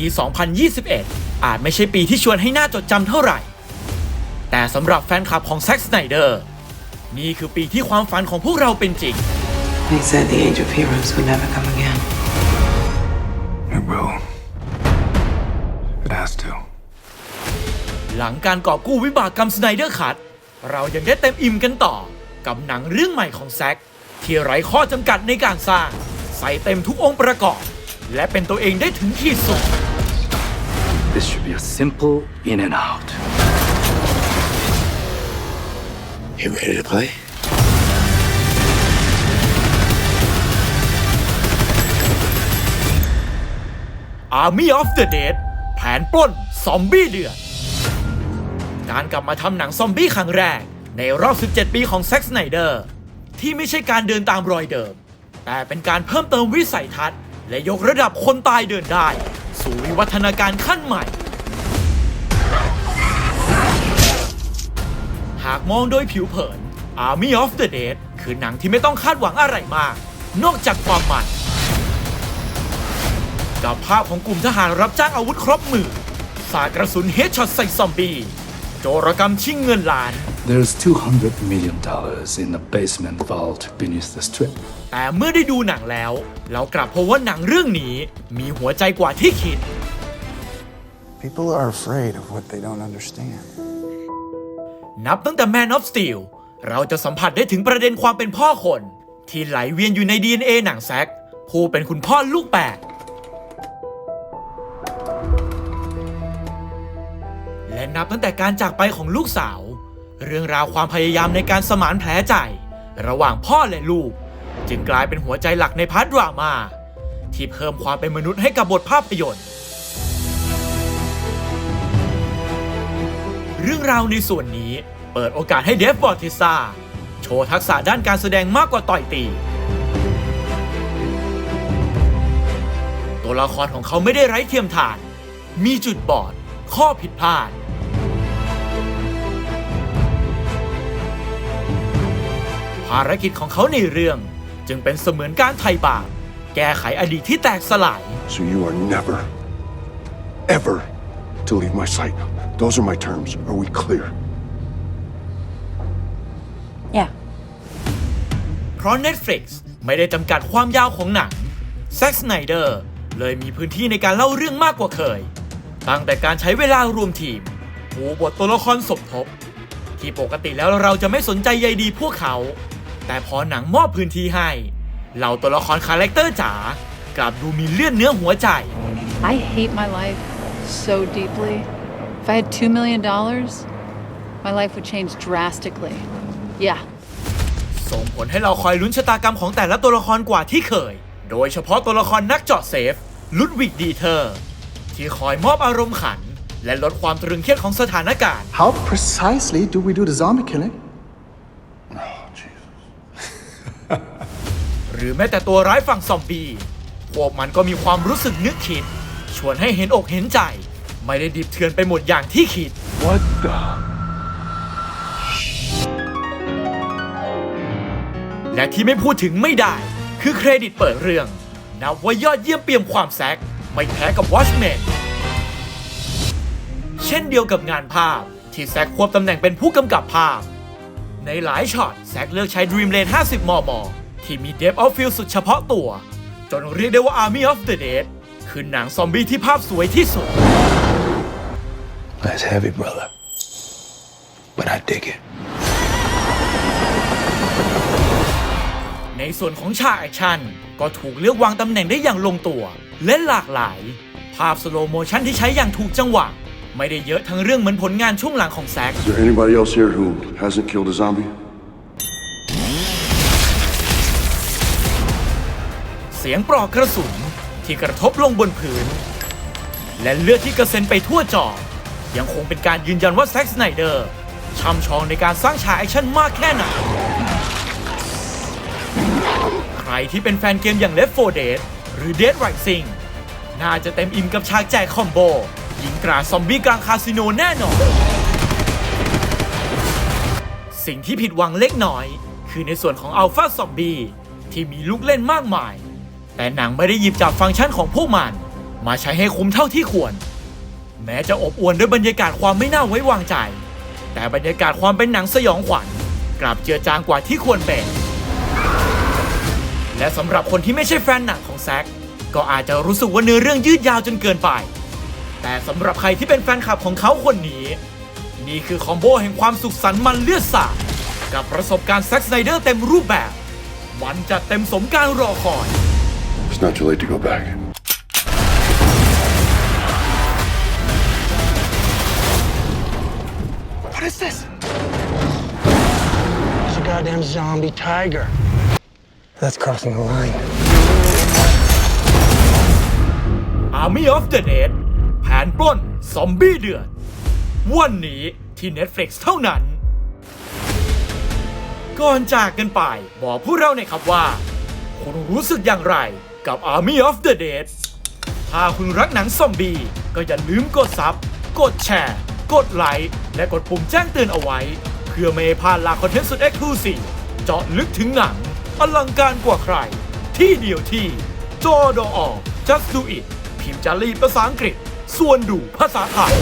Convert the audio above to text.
ปี2021 อาจไม่ใช่ปีที่ชวนให้หน่าจดจำเท่าไหร่ แต่สำหรับแฟนคลับของแซ็กสไนเดอร์นี่คือปีที่ความฝันของพวกเราเป็นจริง They said the age of heroes would never come again. It will. It has to. หลังการก่อกู้วิบากกรรมสไนเดอร์คัตเรายังได้เต็มอิ่มกันต่อ กับหนังเรื่องใหม่ของแซกที่ไร้ข้อจำกัดในการสร้าง ใส่เต็มทุกองค์ประกอบ และเป็นตัวเองได้ถึงขีดสุด This should be a simple in and out. You ready to play? Army of the Dead แผนปล้นซอมบี้เดือด การกลับมาทำหนังซอมบี้ครั้งแรก ในรอบ 17 ปีของแซ็กสไนเดอร์ ที่ไม่ใช่การเดินตามรอยเดิม แต่เป็นการเพิ่มเติมวิสัยทัศน์ และยกระดับคนตายเดินได้ สู่วิวัฒนาการขั้นใหม่ หากมองโดยผิวเผิน Army of the Dead คือหนังที่ไม่ต้องคาดหวังอะไรมาก นอกจากความมันกับภาพของกลุ่มทหารรับจ้างอาวุธครบมือ สาดกระสุนเฮดช็อตใส่ซอมบี้ โจรกรรมชิงเงินล้าน There's $200 million in the basement vault beneath the strip. แต่เมื่อได้ดูหนังแล้ว เรากลับพบว่าหนังเรื่องนี้มีหัวใจกว่าที่คิด People are afraid of what they don't understand. นับตั้งแต่ Man of Steel เราจะสัมผัสได้ถึงประเด็นความเป็นพ่อคน ที่ไหลเวียนอยู่ใน DNA หนังแซกผู้เป็นคุณพ่อลูกแปดและนับตั้งแต่การจากไปของลูกสาว เรื่องราวความพยายามในการสมานแผลใจ ระหว่างพ่อและลูก จึงกลายเป็นหัวใจหลักในพาร์ทดราม่าที่เพิ่มความเป็นมนุษย์ให้กับบทภาพยนตร์ เรื่องราวในส่วนนี้เปิดโอกาสให้เดฟบอร์ติซาโชว์ทักษะด้านการแสดงมากกว่าต่อยตี ตัวละครของเขาไม่ได้ไร้เทียมทาน มีจุดบอด ข้อผิดพลาด ภารกิจของเขาในเรื่อง จึงเป็นเสมือนการไถ่บาปแก้ไขอดีตที่แตกสลาย So you are never, ever to leave my sight. Those are my terms. Are we clear? Yeah. เพราะ Netflix ไม่ได้จำกัดความยาวของหนัง Zack Snyder เลยมีพื้นที่ในการเล่าเรื่องมากกว่าเคย ตั้งแต่การใช้เวลารวมทีมปูบทตัวละครสมทบ ที่ปกติแล้วเราจะไม่สนใจใยดีพวกเขา แต่พอหนังมอบพื้นที่ให้ เหล่าตัวละครคาแรคเตอร์จ๋ากลับดูมีเลือดเนื้อหัวใจ I hate my life so deeply. If I had $2 million, my life would change drastically. Yeah. ส่งผลให้เราคอยลุ้นชะตากรรมของแต่ละตัวละครกว่าที่เคย โดยเฉพาะตัวละครนักเจาะเซฟ ลุดวิกดีเทอร์ ที่คอยมอบอารมณ์ขัน และลดความตรึงเครียดของสถานการณ์ How precisely do we do the zombie killing? หรือแม้แต่ตัวร้ายฝั่งซอมบี้พวกมันก็มีความรู้สึกนึกคิด ชวนให้เห็นอกเห็นใจ ไม่ได้ดิบเถื่อนไปหมดอย่างที่คิด What the? และที่ไม่พูดถึงไม่ได้ คือเครดิตเปิดเรื่อง นับว่ายอดเยี่ยมเปี่ยมความแซกไม่แพ้กับ Watchmen เช่นเดียวกับงานภาพ ที่แซกควบตำแหน่งเป็นผู้กำกับภาพ ในหลายช็อตแซกเลือกใช้ Dream Lane 50 มม ที่มี Depth of Field สุดเฉพาะตัว จนเรียกได้ว่า Army of the Dead คือหนังซอมบี้ที่ภาพสวยที่สุด That's heavy, brother. But I dig it. ในส่วนของฉากแอคชั่นก็ถูกเลือกวางตำแหน่งได้อย่างลงตัว และหลากหลาย ภาพสโลโมชันที่ใช้อย่างถูกจังหวะ ไม่ได้เยอะทั้งเรื่องเหมือนผลงานช่วงหลังของแซก Is there anybody else here who hasn't killed a zombie? เสียงปลอกกระสุนที่กระทบลงบนพื้นและเลือดที่กระเซ็นไปทั่วจอ ยังคงเป็นการยืนยันว่าแซ็กสไนเดอร์ช่ำชองในการสร้างฉากแอคชั่นมากแค่ไหน ใครที่เป็นแฟนเกมอย่าง Left 4 Dead หรือ Dead Rising น่าจะเต็มอิ่มกับฉากแจกคอมโบยิงกราซอมบี้กลางคาสิโนแน่นอน สิ่งที่ผิดหวังเล็กน้อย คือในส่วนของอัลฟาซอมบี้ที่มีลูกเล่นมากมาย แต่หนังไม่ได้หยิบจับฟังก์ชันของพวกมัน มาใช้ให้คุ้มเท่าที่ควร แม้จะอบอวลด้วยบรรยากาศความไม่น่าไว้วางใจ แต่บรรยากาศความเป็นหนังสยองขวัญกลับเจือจางกว่าที่ควรเป็น และสำหรับคนที่ไม่ใช่แฟนหนังของแซกก็อาจจะรู้สึกว่าเนื้อเรื่องยืดยาวจนเกินไป แต่สำหรับใครที่เป็นแฟนคลับของเขาคนนี้ นี่คือคอมโบแห่งความสุขสันต์มันเลือดสาดกับประสบการณ์แซ็กไนเดอร์เต็มรูปแบบ มันจะเต็มสมการรอคอย It's not too late to go back. What is this? It's a goddamn zombie tiger. That's crossing the line. Army of the Dead แผนปล้นซอมบี้เดือด วันนี้ที่ Netflix เท่านั้น ก่อนจากกันไปบอกพวกเราหน่อยครับว่า คุณรู้สึกอย่างไร กับ Army of the Dead ถ้าคุณรักหนังซอมบี้ก็อย่าลืมกดซับ กดแชร์ กดไลค์ และกดปุ่มแจ้งเตือนเอาไว้ เพื่อไม่ให้พลาดลาคอนเทนต์สุดเอ็กซ์คลูซีฟเจาะลึกถึงหนัง อลังการกว่าใคร ที่เดียวที่จอดอ just do it พิมพ์จารีภาษาอังกฤษ ส่วนดูภาษาไทย